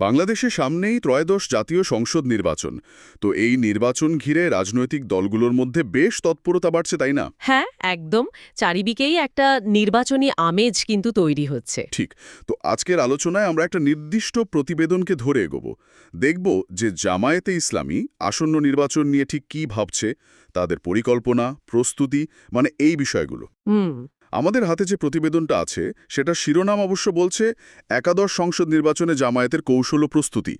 বাংলাদেশের সামনেই ত্রয়োদশ জাতীয় সংসদ নির্বাচন। তো এই নির্বাচন ঘিরে রাজনৈতিক দলগুলোর মধ্যে বেশ তৎপরতা বাড়ছে তাই না? হ্যাঁ একদম। চারিদিকেই একটা নির্বাচনী আমেজ কিন্তু তৈরি হচ্ছে। ঠিক। তো আজকের আলোচনায় আমরা একটা নির্দিষ্ট প্রতিবেদনকে ধরে এগোব। দেখব যে জামায়াতে ইসলামী আসন্ন নির্বাচন নিয়ে ঠিক কী ভাবছে তাদের পরিকল্পনা প্রস্তুতি মানে এই বিষয়গুলো। হুম। আমাদের হাতে যে প্রতিবেদনটা আছে সেটা শিরোনাম অবশ্য বলছে, একাদশ সংসদ নির্বাচনে জামায়াতের কৌশল প্রস্তুতি।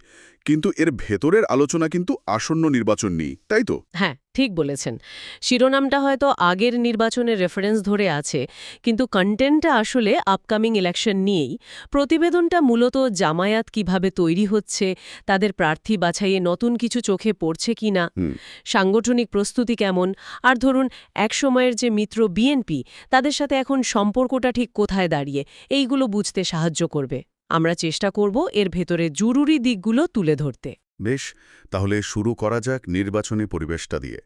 কিন্তু এর ভেতরের আলোচনা কিন্তু আসন্ন নির্বাচন নেই তাই তো? হ্যাঁ। ঠিক বলেছেন। শিরোনামটা হয়তো আগের নির্বাচনের রেফারেন্স ধরে আছে কিন্তু কন্টেন্টটা আসলে আপকামিং ইলেকশন নিয়েই। প্রতিবেদনটা মূলত জামায়াত কীভাবে তৈরি হচ্ছে তাদের প্রার্থী বাছাইয়ে নতুন কিছু চোখে পড়ছে কিনা হুম। সাংগঠনিক প্রস্তুতি কেমন আর ধরুন একসময়ের যে মিত্র বিএনপি তাদের সাথে এখন সম্পর্কটা ঠিক কোথায় দাঁড়িয়ে এইগুলো বুঝতে সাহায্য করবে। আমরা চেষ্টা করব এর ভেতরে জরুরি দিকগুলো তুলে ধরতে। বেশ তাহলে শুরু করা যাক নির্বাচনী পরিবেশটা দিয়ে।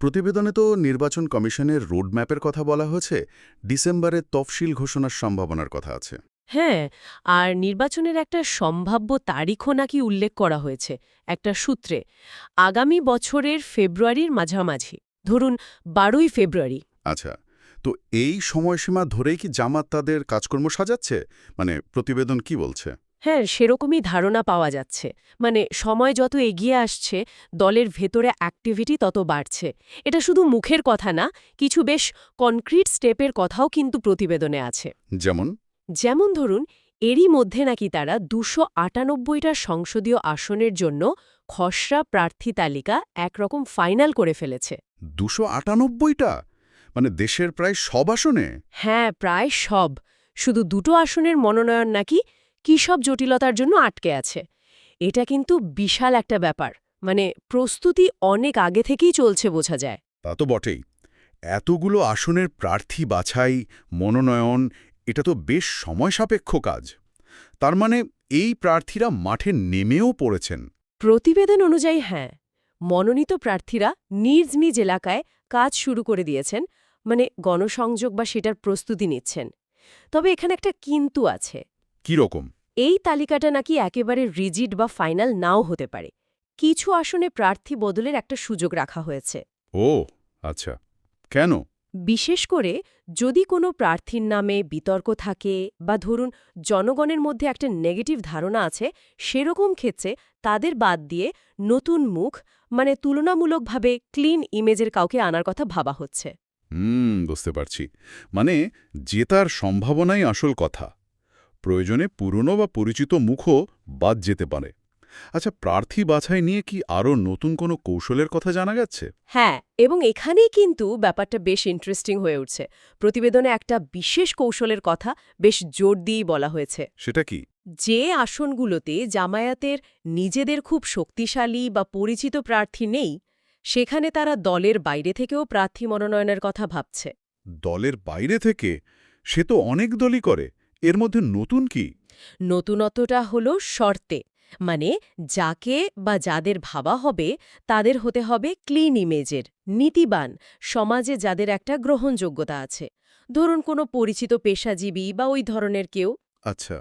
প্রতিবেদনে তো নির্বাচন কমিশনের রোডম্যাপের কথা বলা হয়েছে ডিসেম্বরে তফসিল ঘোষণার সম্ভাবনার কথা আছে। হ্যাঁ আর নির্বাচনের একটা সম্ভাব্য তারিখও নাকি উল্লেখ করা হয়েছে একটা সূত্রে। আগামী বছরের ফেব্রুয়ারির মাঝামাঝি ধরুন বারোই ফেব্রুয়ারি। আচ্ছা তো এই সময়সীমা ধরেই কি জামাত তাদের কাজকর্ম সাজাচ্ছে? মানে প্রতিবেদন কি বলছে? হ্যাঁ সেরকমই ধারণা পাওয়া যাচ্ছে। মানে সময় যত এগিয়ে আসছে দলের ভেতরে অ্যাক্টিভিটি তত বাড়ছে। এটা শুধু মুখের কথা না কিছু বেশ কনক্রিট স্টেপের কথাও কিন্তু প্রতিবেদনে আছে। যেমন? যেমন ধরুন এরই মধ্যে নাকি তারা দুশো আটানব্বইটা সংসদীয় আসনের জন্য খসড়া প্রার্থী তালিকা একরকম ফাইনাল করে ফেলেছে। দুশো আটানব্বইটা? মানে দেশের প্রায় সব আসনে? হ্যাঁ প্রায় সব। শুধু দুটো আসনের মনোনয়ন নাকি কী সব জটিলতার জন্য আটকে আছে? এটা কিন্তু বিশাল একটা ব্যাপার। মানে প্রস্তুতি অনেক আগে থেকেই চলছে বোঝা যায়। তা তো বটেই। এতগুলো আসনের প্রার্থী বাছাই মনোনয়ন এটা তো বেশ সময় সাপেক্ষ কাজ। তার মানে এই প্রার্থীরা মাঠে নেমেও পড়েছেন। প্রতিবেদন অনুযায়ী হ্যাঁ মনোনীত প্রার্থীরা নিজ নিজ এলাকায় কাজ শুরু করে দিয়েছেন মানে গণসংযোগ বা সেটার প্রস্তুতি নিচ্ছেন। তবে এখানে একটা কিন্তু আছে। রকম এই তালিকাটা নাকি একেবারে রিজিড বা ফাইনাল নাও হতে পারে। কিছু আসনে প্রার্থী বদলের একটা সুযোগ রাখা হয়েছে। ও আচ্ছা। কেন? বিশেষ করে যদি কোনো প্রার্থীর নামে বিতর্ক থাকে বা ধরুন জনগণের মধ্যে একটা নেগেটিভ ধারণা আছে সেরকম ক্ষেত্রে তাদের বাদ দিয়ে নতুন মুখ মানে তুলনামূলকভাবে ক্লিন ইমেজের কাউকে আনার কথা ভাবা হচ্ছে। হুম বুঝতে পারছি। মানে জেতার সম্ভাবনাই আসল কথা। প্রয়োজনে পুরনো বা পরিচিত মুখও বাদ যেতে পারে। আচ্ছা প্রার্থী বাছাই নিয়ে কি আরও নতুন কোনো কৌশলের কথা জানা গেছে? হ্যাঁ এবং এখানেই কিন্তু ব্যাপারটা বেশ ইন্টারেস্টিং হয়ে উঠছে। প্রতিবেদনে একটা বিশেষ কৌশলের কথা বেশ জোর দিয়েই বলা হয়েছে। সেটা কি? যে আসনগুলোতে জামায়াতের নিজেদের খুব শক্তিশালী বা পরিচিত প্রার্থী নেই সেখানে তারা দলের বাইরে থেকেও প্রার্থী মনোনয়নের কথা ভাবছে। দলের বাইরে থেকে? সে তো অনেক দলই করে। এর মধ্যে নতুন কি? নতুনত্বটা হলো শর্তে মানে যাকে বা যাদের ভাবা হবে তাদের হতে হবে ক্লিন ইমেজের নীতিবান সমাজে যাদের একটা গ্রহণযোগ্যতা আছে। ধরুন কোনো পরিচিত পেশাজীবী বা ওই ধরনের কেউ। আচ্ছা।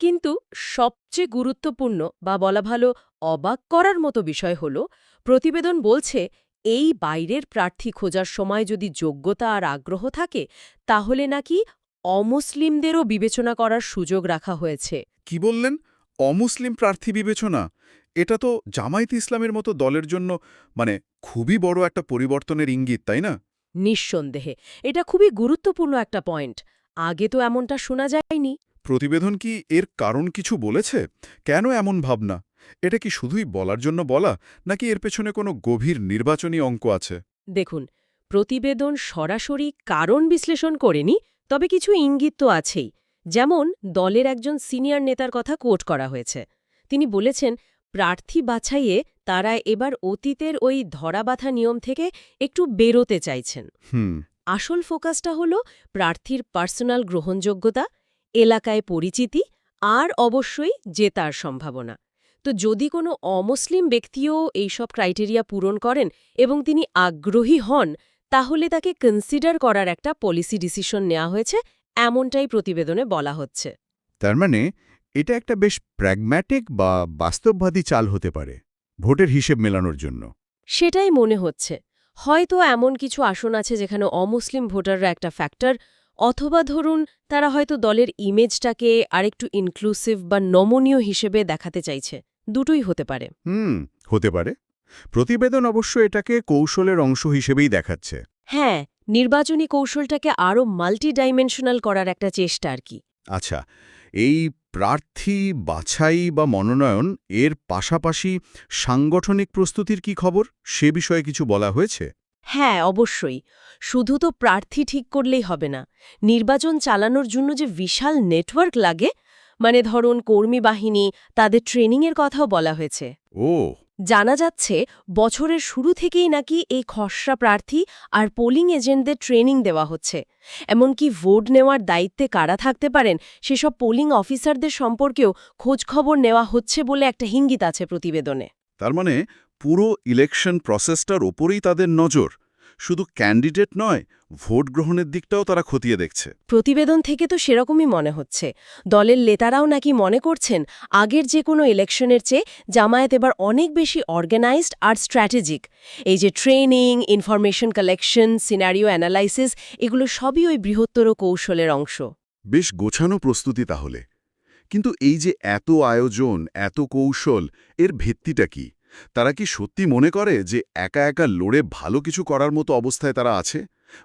কিন্তু সবচেয়ে গুরুত্বপূর্ণ বা বলা ভালো অবাক করার মতো বিষয় হল প্রতিবেদন বলছে এই বাইরের প্রার্থী খোঁজার সময় যদি যোগ্যতা আর আগ্রহ থাকে তাহলে নাকি অমুসলিমদেরও বিবেচনা করার সুযোগ রাখা হয়েছে। কি বললেন? অমুসলিম প্রার্থী বিবেচনা? এটা তো জামায়াত ইসলামের মতো দলের জন্য মানে খুবই বড় একটা পরিবর্তনের ইঙ্গিত তাই না? নিঃসন্দেহে। এটা খুবই গুরুত্বপূর্ণ একটা পয়েন্ট। আগে তো এমনটা শোনা যায়নি। প্রতিবেদন কি এর কারণ কিছু বলেছে? কেন এমন ভাবনা? এটা কি শুধুই বলার জন্য বলা নাকি এর পেছনে কোনো গভীর নির্বাচনী অঙ্ক আছে? দেখুন প্রতিবেদন সরাসরি কারণ বিশ্লেষণ করেনি তবে কিছু ইঙ্গিত তো আছেই। যেমন দলের একজন সিনিয়র নেতার কথা কোট করা হয়েছে। তিনি বলেছেন প্রার্থী বাছাইয়ে তারা এবার অতীতের ওই ধরাবাধা নিয়ম থেকে একটু বেরোতে চাইছেন। আসল ফোকাসটা হল প্রার্থীর পার্সোনাল গ্রহণযোগ্যতা এলাকায় পরিচিতি আর অবশ্যই জেতার সম্ভাবনা। তো যদি কোনো অমুসলিম ব্যক্তিও এইসব ক্রাইটেরিয়া পূরণ করেন এবং তিনি আগ্রহী হন তাহলে তাকে কনসিডার করার একটা পলিসি ডিসিশন নেওয়া হয়েছে এমনটাই প্রতিবেদনে বলা হচ্ছে। তার মানে এটা একটা বেশ প্র্যাগম্যাটিক বা বাস্তববাদী চাল হতে পারে ভোটের হিসেব মেলানোর জন্য। সেটাই মনে হচ্ছে। হয়তো এমন কিছু আসন আছে যেখানে অমুসলিম ভোটাররা একটা ফ্যাক্টর অথবা ধরুন তারা হয়তো দলের ইমেজটাকে আরেকটু ইনক্লুসিভ বা নমনীয় হিসেবে দেখাতে চাইছে দুটোই হতে পারে। হুম হতে পারে। প্রতিবেদন অবশ্য এটাকে কৌশলের অংশ হিসেবেই দেখাচ্ছে। হ্যাঁ নির্বাচনী কৌশলটাকে আরও মাল্টি ডাইমেনশনাল করার একটা চেষ্টা আর কি। আচ্ছা এই প্রার্থী বাছাই বা মনোনয়ন এর পাশাপাশি সাংগঠনিক প্রস্তুতির কি খবর? সে বিষয়ে কিছু বলা হয়েছে? হ্যাঁ অবশ্যই। শুধু তো প্রার্থী ঠিক করলেই হবে না। নির্বাচন চালানোর জন্য যে বিশাল নেটওয়ার্ক লাগে মানে ধরুন কর্মী বাহিনী তাদের ট্রেনিংয়ের কথাও বলা হয়েছে। ও জানা যাচ্ছে, বছরের শুরু থেকেই নাকি এই খসড়া প্রার্থী আর পোলিং এজেন্টদের ট্রেনিং দেওয়া হচ্ছে। এমনকি ভোট নেওয়ার দায়িত্বে কারা থাকতে পারেন, সেসব পোলিং অফিসারদের সম্পর্কেও খোঁজখবর নেওয়া হচ্ছে বলে একটা হিঙ্গিত আছে প্রতিবেদনে। তার মানে পুরো ইলেকশন প্রসেসটার ওপরেই তাদের নজর। শুধু ক্যান্ডিডেট নয় ভোট গ্রহণের দিকটাও তারা খতিয়ে দেখছে। প্রতিবেদন থেকে তো সেরকমই মনে হচ্ছে। দলের নেতারাও নাকি মনে করছেন আগের যে কোনো ইলেকশনের চেয়ে জামায়াত এবার অনেক বেশি অর্গানাইজড আর স্ট্র্যাটেজিক এই যে training information collection scenario analysis এগুলো সবই ওই বৃহত্তর কৌশলের অংশ। বেশ গোছানো প্রস্তুতি তাহলে। কিন্তু এই যে এত আয়োজন এত কৌশল এর ভিত্তিটা কি? তারা কি সত্যি মনে করে যে একা একা লড়ে ভালো কিছু করার মতো অবস্থায় তারা আছে?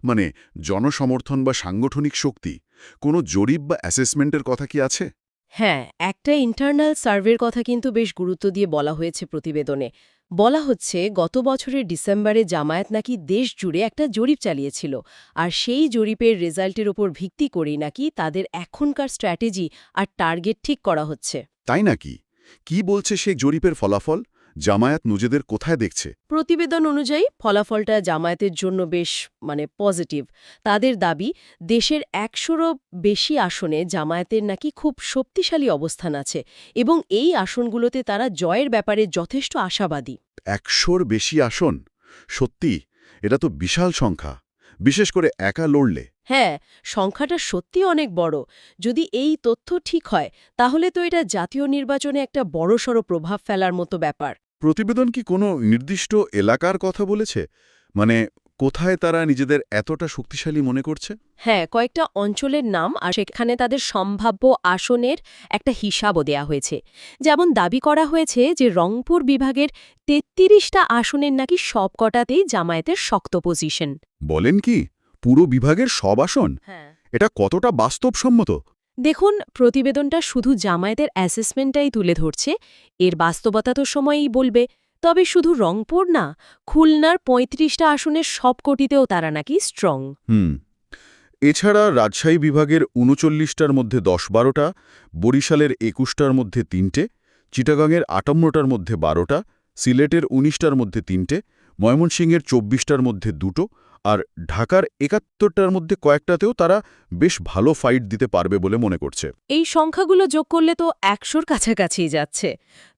মানে জনসমর্থন বা সাংগঠনিক শক্তি? কোনো জরিপ বা অ্যাসেসমেন্টের কথা কি আছে? হ্যাঁ একটা ইন্টারনাল সার্ভের কথা কিন্তু বেশ গুরুত্ব দিয়ে বলা হয়েছে প্রতিবেদনে। বলা হচ্ছে গত বছরের ডিসেম্বরে জামায়াত নাকি দেশ জুড়ে একটা জরিপ চালিয়েছিল। আর সেই জরিপের রেজাল্টের ওপর ভিত্তি করেই নাকি তাদের এখনকার স্ট্র্যাটেজি আর টার্গেট ঠিক করা হচ্ছে। তাই নাকি? কি বলছে সেই জরিপের ফলাফল? জামায়াত নিজেদের কোথায় দেখছে? প্রতিবেদন অনুযায়ী ফলাফলটা জামায়াতের জন্য বেশ মানে পজিটিভ তাদের দাবি দেশের একশোরও বেশি আসনে জামায়াতের নাকি খুব শক্তিশালী অবস্থান আছে এবং এই আসনগুলোতে তারা জয়ের ব্যাপারে যথেষ্ট আশাবাদী। একশোর বেশি আসন? সত্যি? এটা তো বিশাল সংখ্যা। বিশেষ করে একা লড়লে। হ্যাঁ সংখ্যাটা সত্যি অনেক বড়। যদি এই তথ্য ঠিক হয় তাহলে তো এটা জাতীয় নির্বাচনে একটা বড়সড় প্রভাব ফেলার মতো ব্যাপার। প্রতিবেদন কি কোনো নির্দিষ্ট এলাকার কথা বলেছে? মানে কোথায় তারা নিজেদের এতটা শক্তিশালী মনে করছে? হ্যাঁ কয়েকটা অঞ্চলের নাম আর সেখানে তাদের সম্ভাব্য আসনের একটা হিসাবও দেয়া হয়েছে। যেমন দাবি করা হয়েছে যে রংপুর বিভাগের তেত্রিশটা আসনের নাকি সবকটাতেই জামায়াতের শক্ত পজিশন বলেন কি? পুরো বিভাগের সব আসন? হ্যাঁ। এটা কতটা বাস্তবসম্মত? দেখুন, প্রতিবেদনটা শুধু জামায়াতের অ্যাসেসমেন্টটাই তুলে ধরছে। এর বাস্তবতা তো সময়ই বলবে। তবে শুধু রংপুর না, খুলনার পঁয়ত্রিশটা আসনের সবকটিতেও তারা নাকি স্ট্রং হুম। এছাড়া রাজশাহী বিভাগের উনচল্লিশটার মধ্যে দশ বারোটা বরিশালের একুশটার মধ্যে তিনটে, চিটাগাংয়ের আটান্নটার মধ্যে বারোটা, সিলেটের উনিশটার মধ্যে তিনটে, ময়মনসিংহের চব্বিশটার মধ্যে দুটো আর ঢাকার একাত্তরটার মধ্যে কয়েকটাতেও তারা বেশ ভালো ফাইট দিতে পারবে বলে মনে করছে। এই সংখ্যাগুলো যোগ করলে তো একশোর কাছাকাছি যাচ্ছে।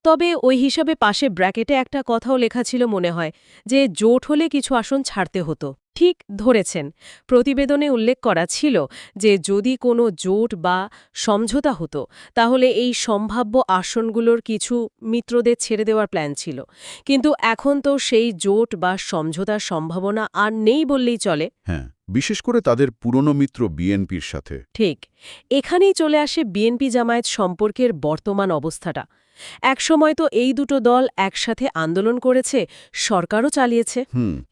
তবে ওই হিসাবে পাশে ব্র্যাকেটে একটা কথাও লেখা ছিল মনে হয়, যে জোট হলে কিছু আসন ছাড়তে হতো। ঠিক ধরেছেন। প্রতিবেদনে উল্লেখ করা ছিল যে যদি কোনো জোট বা সমঝোতা হতো তাহলে এই সম্ভাব্য আসনগুলোর কিছু মিত্রদের ছেড়ে দেওয়ার প্ল্যান ছিল। কিন্তু এখন তো সেই জোট বা সমঝোতার সম্ভাবনা আর নেই বললেই চলে। হ্যাঁ বিশেষ করে তাদের পুরনো মিত্র বিএনপির সাথে। ঠিক। এখানেই চলে আসে বিএনপি জামায়াত সম্পর্কের বর্তমান অবস্থাটা। একসময় তো এই দুটো দল একসাথে আন্দোলন করেছে সরকারও চালিয়েছে।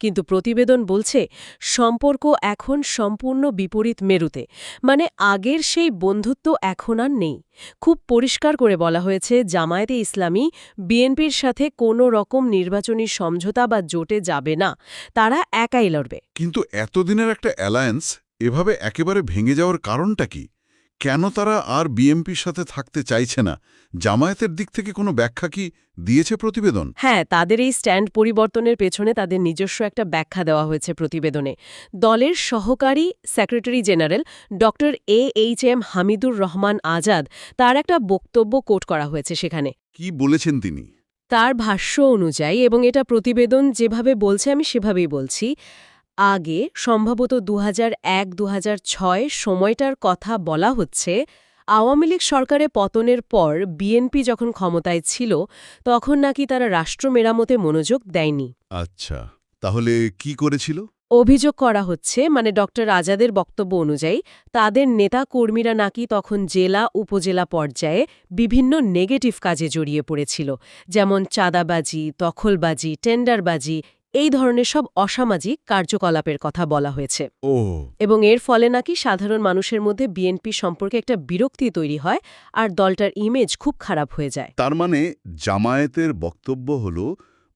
কিন্তু প্রতিবেদন বলছে সম্পর্ক এখন সম্পূর্ণ বিপরীত মেরুতে। মানে আগের সেই বন্ধুত্ব এখন আর নেই। খুব পরিষ্কার করে বলা হয়েছে জামায়াতে ইসলামী বিএনপির সাথে কোনো রকম নির্বাচনী সমঝোতা বা জোটে যাবে না। তারা একাই লড়বে। কিন্তু এতদিনের একটা অ্যালায়েন্স এভাবে একেবারে ভেঙে যাওয়ার কারণটা কি? কেন তারা আর বিএমপির সাথে থাকতে চাইছে না? জামায়াতের দিক থেকে কোনো ব্যাখ্যা কি দিয়েছে প্রতিবেদন? হ্যাঁ তাদের এই স্ট্যান্ড পরিবর্তনের পেছনে তাদের নিজস্ব একটা ব্যাখ্যা দেওয়া হয়েছে প্রতিবেদনে। দলের সহকারী সেক্রেটারি জেনারেল ড A H M Hamidur Rahman Azad তার একটা বক্তব্য কোট করা হয়েছে সেখানে। কি বলেছেন তিনি? তার ভাষ্য অনুযায়ী এবং এটা প্রতিবেদন যেভাবে বলছে আমি সেভাবেই বলছি আগে সম্ভবত দু এক দু সময়টার কথা বলা হচ্ছে আওয়ামী লীগ সরকারে পতনের পর বিএনপি যখন ক্ষমতায় ছিল তখন নাকি তারা রাষ্ট্র মেরামতে মনোযোগ দেয়নি। আচ্ছা তাহলে কি করেছিল? অভিযোগ করা হচ্ছে মানে ডক্টর আজাদের বক্তব্য অনুযায়ী তাদের নেতা কর্মীরা নাকি তখন জেলা উপজেলা পর্যায়ে বিভিন্ন নেগেটিভ কাজে জড়িয়ে পড়েছিল যেমন চাঁদাবাজি দখলবাজি টেন্ডারবাজি এই ধরনের সব অসামাজিক কার্যকলাপের কথা বলা হয়েছে। এবং এর ফলে নাকি সাধারণ মানুষের মধ্যে বিএনপি সম্পর্কে একটা বিরক্তি তৈরি হয় আর দলটার ইমেজ খুব খারাপ হয়ে যায়। তার মানে জামায়াতের বক্তব্য হল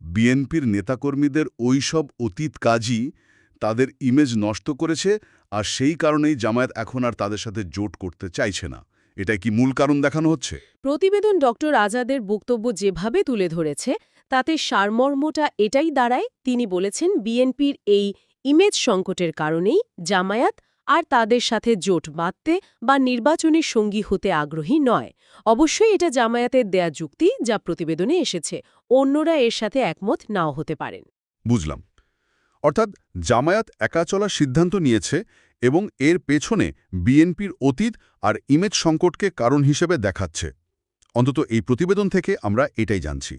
বিএনপির নেতাকর্মীদের ওই সব অতীত কাজই তাদের ইমেজ নষ্ট করেছে আর সেই কারণেই জামায়াত এখন আর তাদের সাথে জোট করতে চাইছে না। এটাই কি মূল কারণ দেখানো হচ্ছে? প্রতিবেদন ডক্টর আজাদের বক্তব্য যেভাবে তুলে ধরেছে তাতে সারমর্মটা এটাই দাঁড়ায়, তিনি বলেছেন বিএনপির এই ইমেজ সংকটের কারণেই জামায়াত আর তাদের সাথে জোট বাঁধতে বা নির্বাচনী সঙ্গী হতে আগ্রহী নয়। অবশ্যই এটা জামায়াতের দেয়া যুক্তি যা প্রতিবেদনে এসেছে, অন্যরা এর সাথে একমত নাও হতে পারেন। বুঝলাম। অর্থাৎ জামায়াত একা চলার সিদ্ধান্ত নিয়েছে এবং এর পেছনে বিএনপির অতীত আর ইমেজ সংকটকে কারণ হিসেবে দেখাচ্ছে। অন্তত এই প্রতিবেদন থেকে আমরা এটাই জানছি।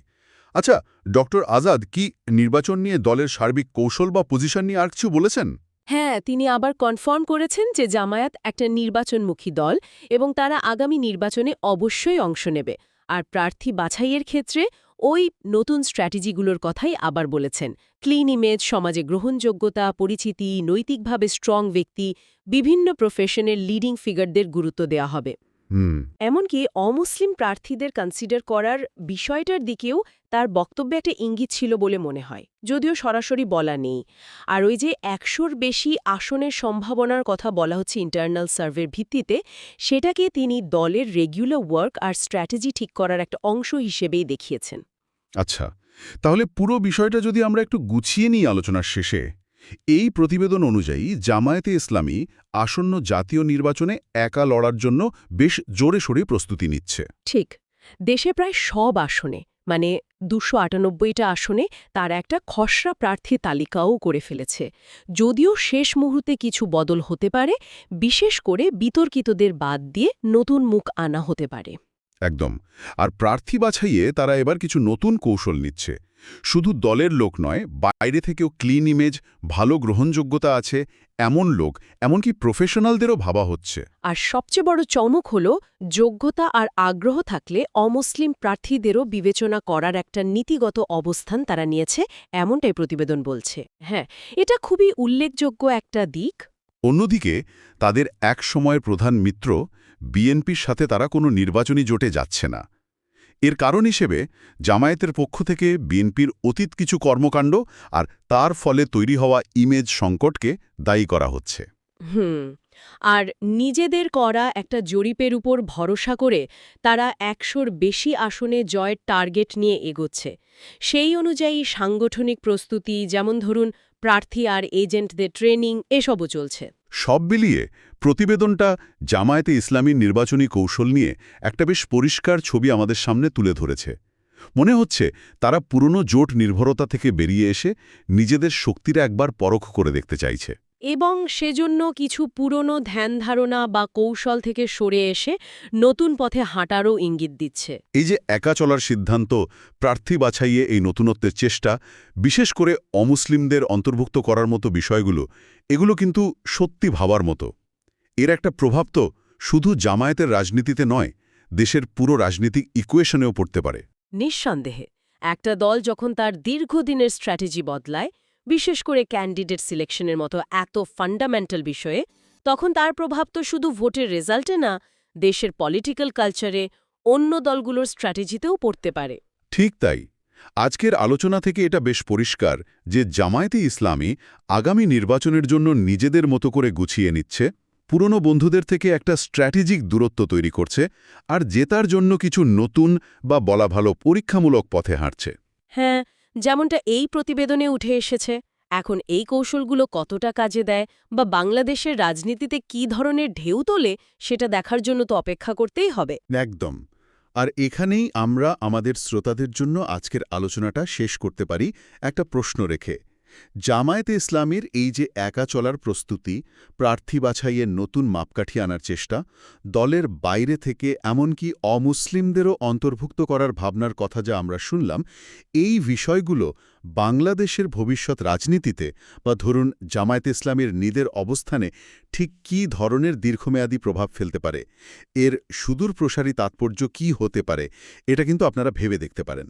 আচ্ছা ডক্টর আজাদ কি নির্বাচন নিয়ে দলের সার্বিক কৌশল বা পজিশন নিয়ে আর কিছু বলেছেন? হ্যাঁ তিনি আবার কনফার্ম করেছেন যে জামায়াত একটা নির্বাচনমুখী দল এবং তারা আগামী নির্বাচনে অবশ্যই অংশ নেবে। আর প্রার্থী বাছাইয়ের ক্ষেত্রে ওই নতুন স্ট্র্যাটেজিগুলোর কথাই আবার বলেছেন। ক্লিন ইমেজ সমাজে গ্রহণযোগ্যতা, পরিচিতি, নৈতিকভাবে স্ট্রং ব্যক্তি, বিভিন্ন প্রফেশনের লিডিং ফিগারদের গুরুত্ব দেওয়া হবে। এমনকি অমুসলিম প্রার্থীদের কনসিডার করার বিষয়টার দিকেও তার বক্তব্যে একটা ইঙ্গিত ছিল বলে মনে হয় যদিও সরাসরি বলা নেই। আর ওই যে একশোর বেশি আসনের সম্ভাবনার কথা বলা হচ্ছে ইন্টারনাল সার্ভের ভিত্তিতে সেটাকে তিনি দলের রেগুলার ওয়ার্ক আর স্ট্র্যাটেজি ঠিক করার একটা অংশ হিসেবেই দেখিয়েছেন। আচ্ছা তাহলে পুরো বিষয়টা যদি আমরা একটু গুছিয়ে নিই আলোচনার শেষে এই প্রতিবেদন অনুযায়ী জামায়াতে ইসলামী আসন্ন জাতীয় নির্বাচনে একা লড়ার জন্য বেশ জোরে সোরে প্রস্তুতি নিচ্ছে। ঠিক। দেশে প্রায় সব আসনে মানে দুশো আটানব্বইটা আসনে তার একটা খসড়া প্রার্থী তালিকাও করে ফেলেছে। যদিও শেষ মুহূর্তে কিছু বদল হতে পারে বিশেষ করে বিতর্কিতদের বাদ দিয়ে নতুন মুখ আনা হতে পারে। একদম। আর প্রার্থী বাছাইয়ে তারা এবার কিছু নতুন কৌশল নিচ্ছে। শুধু দলের লোক নয় বাইরে থেকেও ক্লিন ইমেজ ভালো গ্রহণযোগ্যতা আছে এমন লোক এমনকি প্রফেশনালদেরও ভাবা হচ্ছে। আর সবচেয়ে বড় চমক হল যোগ্যতা আর আগ্রহ থাকলে অমুসলিম প্রার্থীদেরও বিবেচনা করার একটা নীতিগত অবস্থান তারা নিয়েছে এমনটাই প্রতিবেদন বলছে। হ্যাঁ এটা খুবই উল্লেখযোগ্য একটা দিক। অন্যদিকে তাদের এক সময়ের প্রধান মিত্র বিএনপির সাথে তারা কোনো নির্বাচনী জোটে যাচ্ছে না। এর কারণ হিসেবে জামায়াতের পক্ষ থেকে বিএনপির অতীত কিছু কর্মকাণ্ড আর তার ফলে তৈরি হওয়া ইমেজ সংকটকে দায়ী করা হচ্ছে। হুম, আর নিজেদের করা একটা জরিপের উপর ভরসা করে তারা একশোর বেশি আসনে জয়ের টার্গেট নিয়ে এগোচ্ছে। সেই অনুযায়ী সাংগঠনিক প্রস্তুতি, যেমন ধরুন, প্রার্থী আর এজেন্টদের ট্রেনিং, এসবও চলছে। সব মিলিয়ে প্রতিবেদনটা জামায়াতে ইসলামীর নির্বাচনী কৌশল নিয়ে একটা বেশ পরিষ্কার ছবি আমাদের সামনে তুলে ধরেছে। মনে হচ্ছে তারা পুরনো জোট নির্ভরতা থেকে বেরিয়ে এসে নিজেদের শক্তিরা একবার পরখ করে দেখতে চাইছে। এবং সেজন্য কিছু পুরনো ধ্যান ধারণা বা কৌশল থেকে সরে এসে নতুন পথে হাঁটারও ইঙ্গিত দিচ্ছে। এই যে একা চলার সিদ্ধান্ত প্রার্থী বাছাইয়ে এই নতুনত্বের চেষ্টা বিশেষ করে অমুসলিমদের অন্তর্ভুক্ত করার মতো বিষয়গুলো এগুলো কিন্তু সত্যি ভাবার মতো। এর একটা প্রভাব তো শুধু জামায়াতের রাজনীতিতে নয় দেশের পুরো রাজনীতিক ইকুয়েশনেও পড়তে পারে। নিঃসন্দেহে একটা দল যখন তার দীর্ঘদিনের স্ট্র্যাটেজি বদলায় বিশেষ করে ক্যান্ডিডেট সিলেকশনের মতো এত ফান্ডামেন্টাল বিষয়ে তখন তার প্রভাব তো শুধু ভোটের রেজাল্টে না দেশের পলিটিক্যাল কালচারে অন্য দলগুলোর স্ট্র্যাটেজিতেও পড়তে পারে। ঠিক তাই। আজকের আলোচনা থেকে এটা বেশ পরিষ্কার যে জামায়াতে ইসলামী আগামী নির্বাচনের জন্য নিজেদের মতো করে গুছিয়ে নিচ্ছে পুরনো বন্ধুদের থেকে একটা স্ট্র্যাটেজিক দূরত্ব তৈরি করছে আর জেতার জন্য কিছু নতুন বা বলা ভালো পরীক্ষামূলক পথে হাঁটছে। হ্যাঁ যেমনটা এই প্রতিবেদনে উঠে এসেছে, এখন এই কৌশলগুলো কতটা কাজে দেয় বা বাংলাদেশের রাজনীতিতে কি ধরনের ঢেউ তোলে সেটা দেখার জন্য তো অপেক্ষা করতেই হবে। একদম। আর এখানেই আমরা আমাদের শ্রোতাদের জন্য আজকের আলোচনাটা শেষ করতে পারি, একটা প্রশ্ন রেখে। জামায়াতে ইসলামীর এই যে একা চলার প্রস্তুতি, প্রার্থী বাছাইয়ের নতুন মাপকাঠি আনার চেষ্টা, দলের বাইরে থেকে এমনকি অমুসলিমদেরও অন্তর্ভুক্ত করার ভাবনার কথা যা আমরা শুনলাম, এই বিষয়গুলো বাংলাদেশের ভবিষ্যৎ রাজনীতিতে বা ধরুন জামায়াতে ইসলামীর নিদের অবস্থানে ঠিক কী ধরনের দীর্ঘমেয়াদী প্রভাব ফেলতে পারে, এর সুদূর প্রসারী তাৎপর্য কী হতে পারে, এটা কিন্তু আপনারা ভেবে দেখতে পারেন।